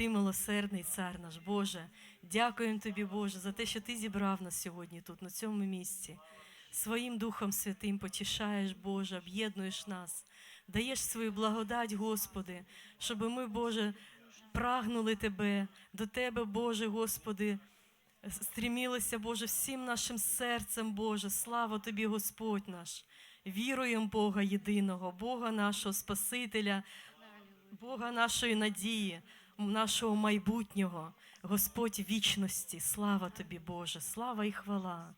ти милосердний цар наш Боже. Дякуємо тобі, Боже, за те, що ти зібрав нас сьогодні тут, на цьому місці. Своїм Духом Святим потішаєш, Боже, об'єднуєш нас, даєш свою благодать, Господи, щоб ми, Боже, прагнули Тебе, до Тебе, Боже, Господи, стрімілися, Боже, всім нашим серцем, Боже, слава Тобі, Господь наш. Віруємо Бога єдиного, Бога нашого Спасителя, Бога нашої надії, нашого майбутнього, Господь вічності. Слава Тобі, Боже, слава і хвала.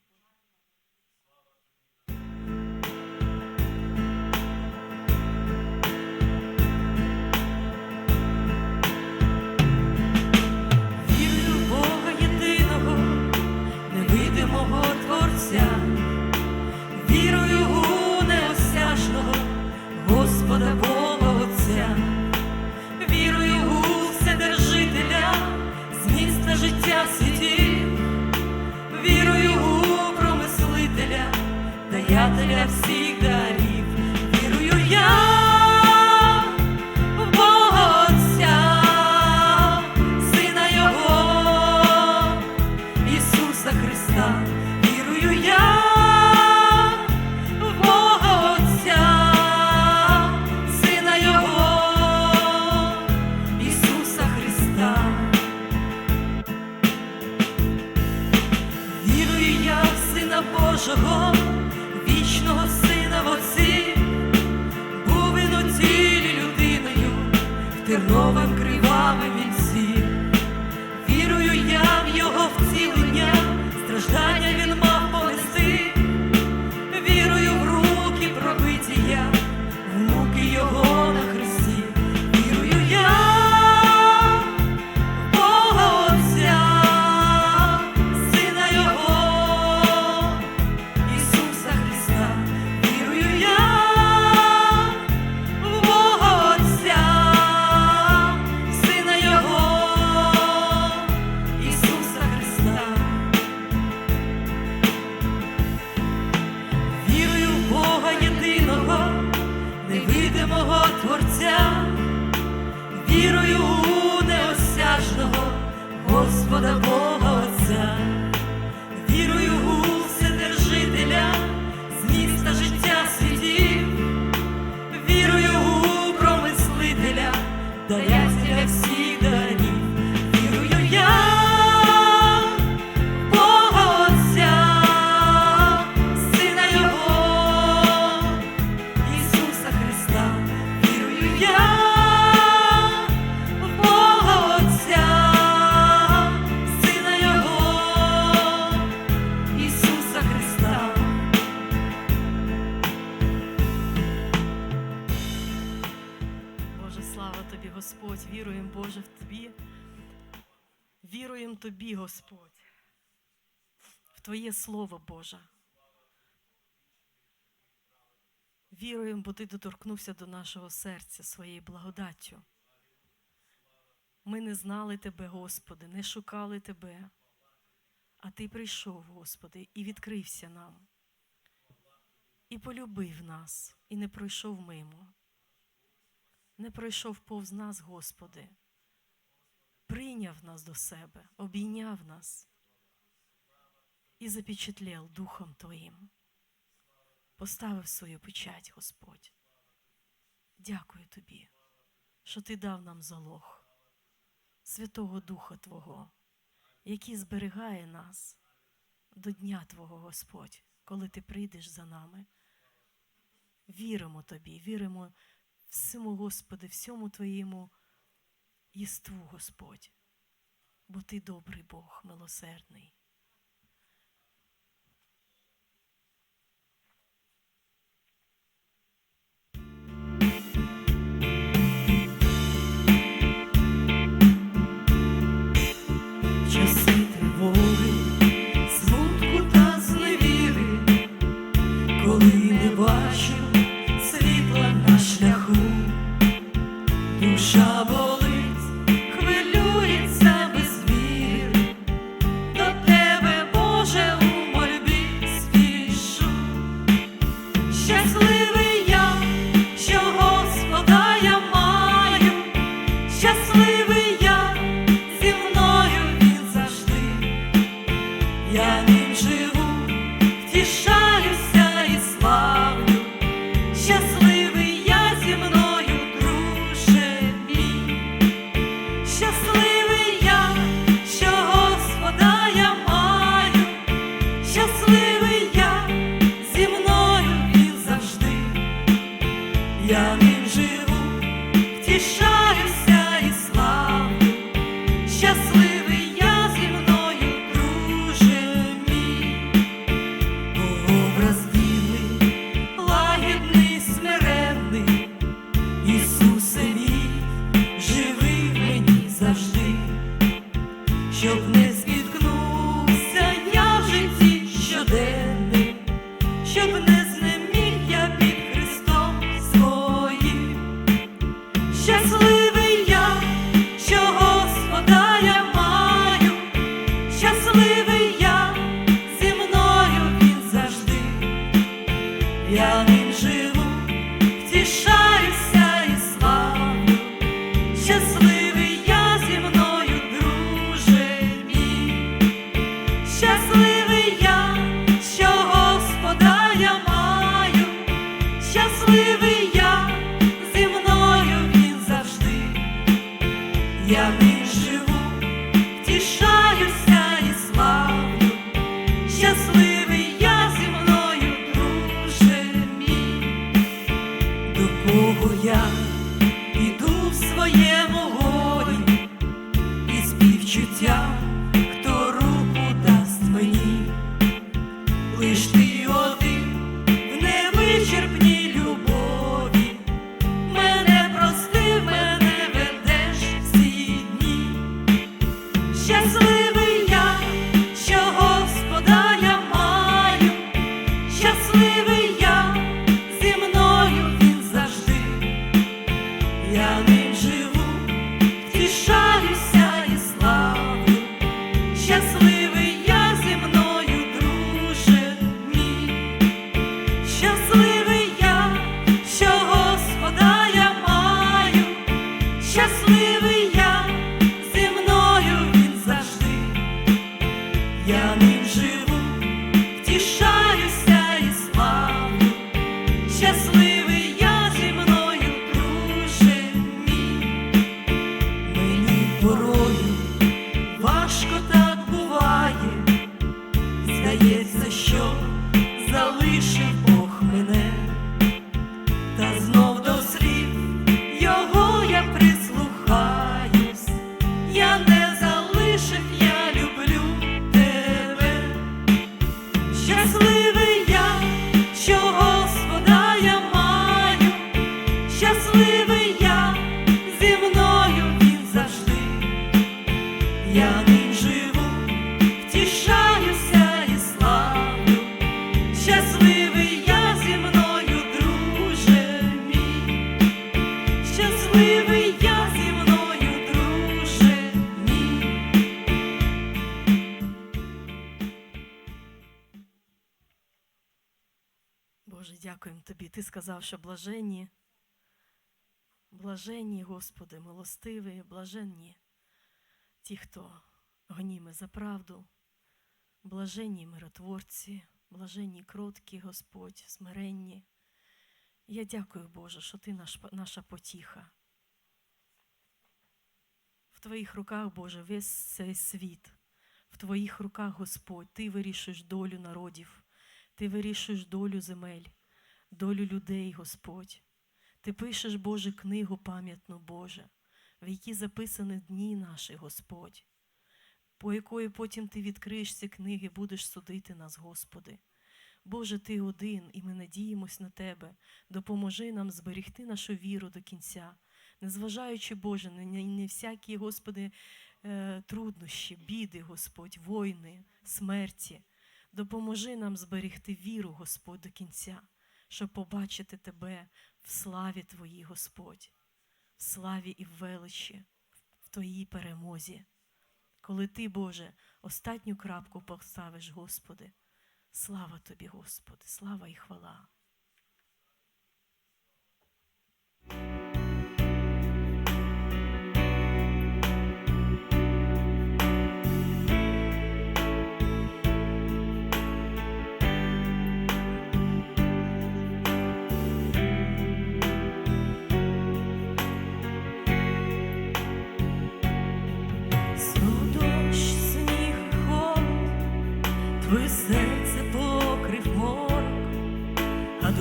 Вірю в Бога єдиного, невидимого Творця, даятеля для дарів, терновим кривавим всі, Вірую я в його вцілення, страждання він Віруємо тобі, Господь, в Твоє Слово Боже. Віруємо, бо Ти доторкнувся до нашого серця своєю благодаттю. Ми не знали Тебе, Господи, не шукали Тебе, а Ти прийшов, Господи, і відкрився нам, і полюбив нас, і не пройшов мимо, не пройшов повз нас, Господи, прийняв нас до себе, обійняв нас і запечатлел Духом Твоїм поставив свою печать, Господь. Дякую тобі, що ти дав нам залог Святого Духа Твого, який зберігає нас до дня Твого, Господь, коли ти прийдеш за нами. Віримо тобі, віримо всьому, Господи, всьому Твоєму єству, Господь, бо Ти добрий Бог, милосердний. Боже, дякуємо Тобі. Ти сказав, що блаженні, блаженні, Господи, милостиві, блаженні ті, хто гоніме за правду, блаженні миротворці, блаженні кроткі, Господь, смиренні. Я дякую, Боже, що Ти наш, наша потіха. В Твоїх руках, Боже, весь цей світ. В Твоїх руках, Господь, Ти вирішуєш долю народів, Ти вирішуєш долю земель, долю людей, Господь. Ти пишеш, Боже, книгу пам'ятну, Боже, в якій записані дні наші, Господь, по якої потім ти відкриєш ці книги, будеш судити нас, Господи. Боже, Ти один, і ми надіємось на Тебе. Допоможи нам зберегти нашу віру до кінця, незважаючи, Боже, на на всякі, Господи, е, труднощі, біди, Господь, війни, смерті. Допоможи нам зберегти віру, Господь, до кінця, щоб побачити Тебе в славі Твоїй, Господь, в славі і в величі, в Твоїй перемозі. Коли Ти, Боже, остатню крапку поставиш, Господи. Слава Тобі, Господи, слава і хвала.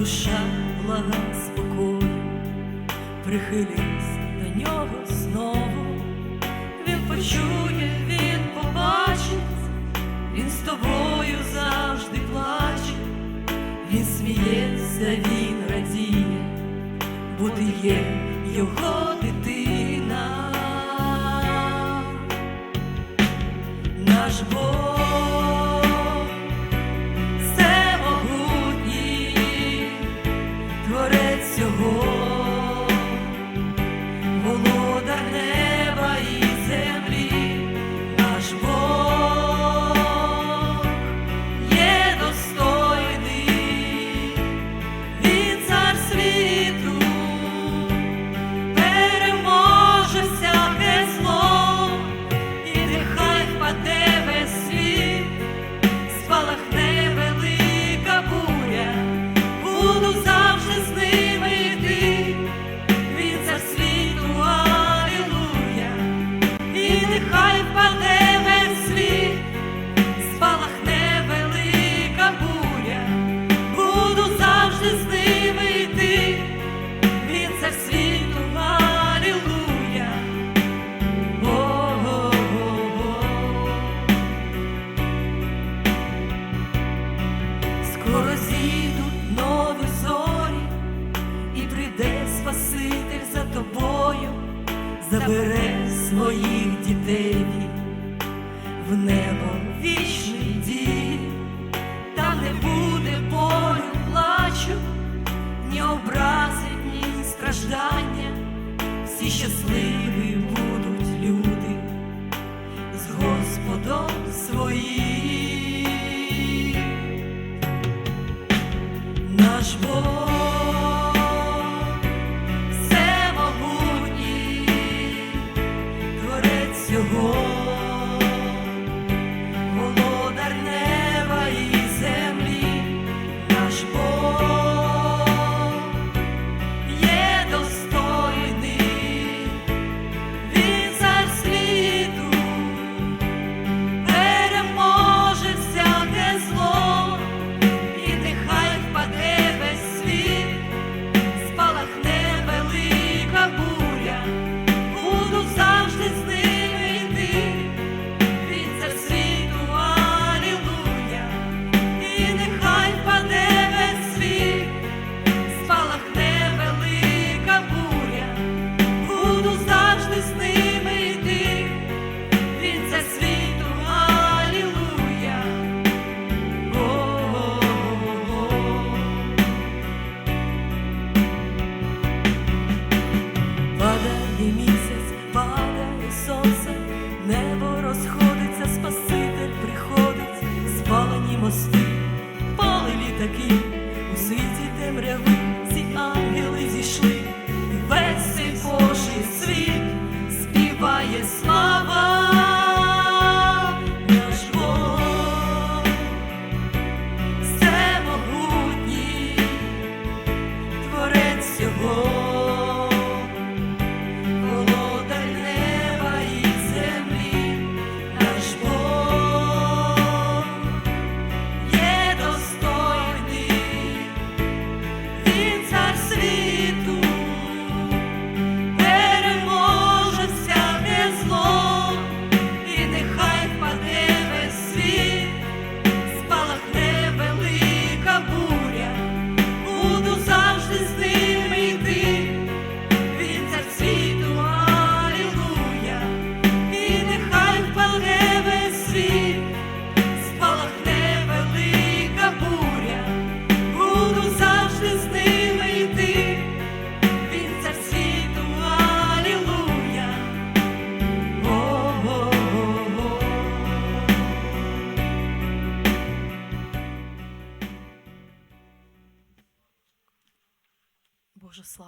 душа блага спокою, прихились на нього знову, він почує, він побачить, він з тобою завжди плаче, він сміється, він радіє, бо ти є.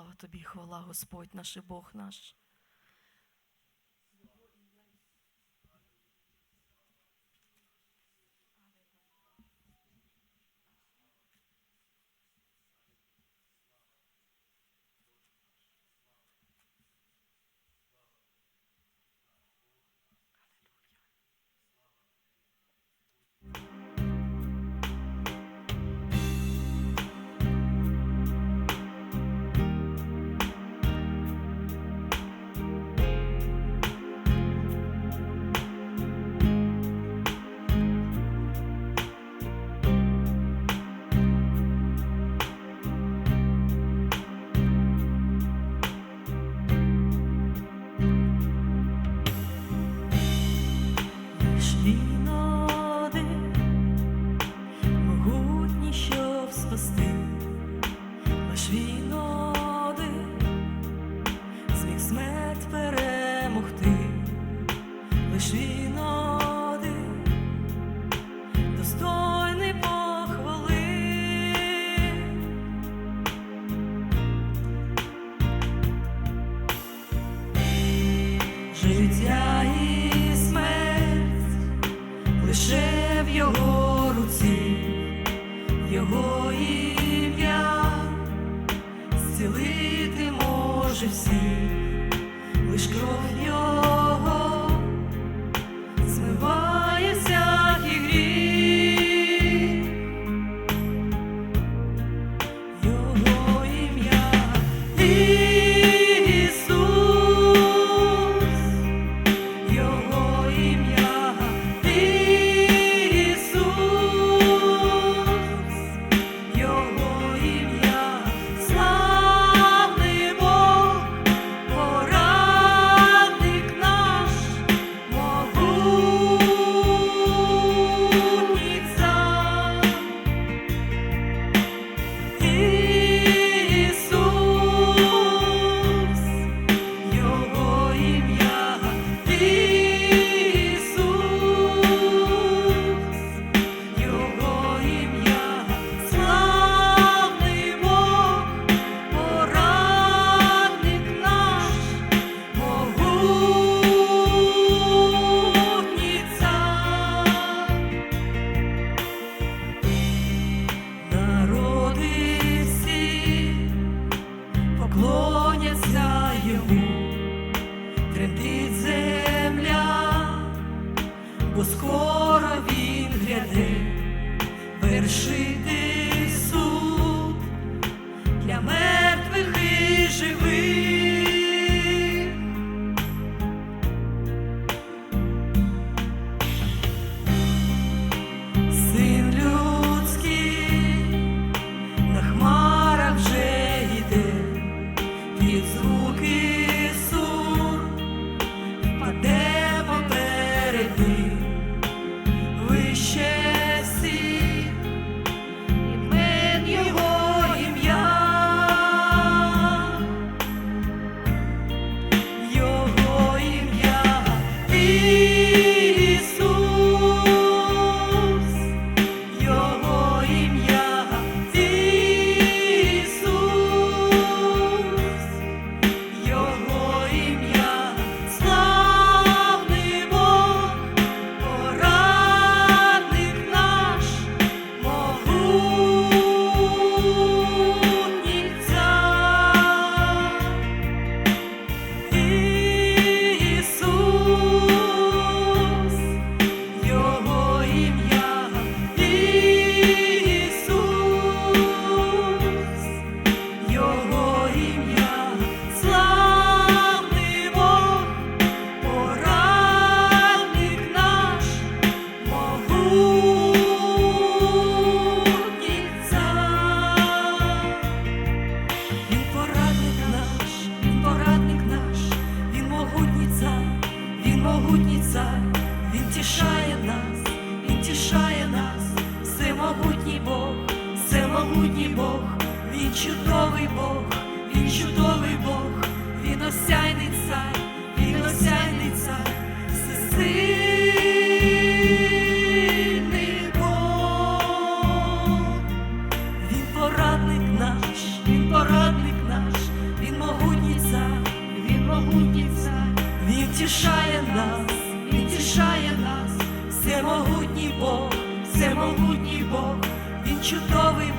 Слава тобі, хвала, Господь наш і Бог наш. лише в його руці, його ім'я зцілити може всіх, лиш кров його.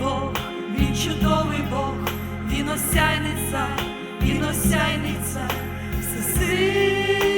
Бог, він чудовий Бог, він осяйний цар, він осяйний цар, всесильний.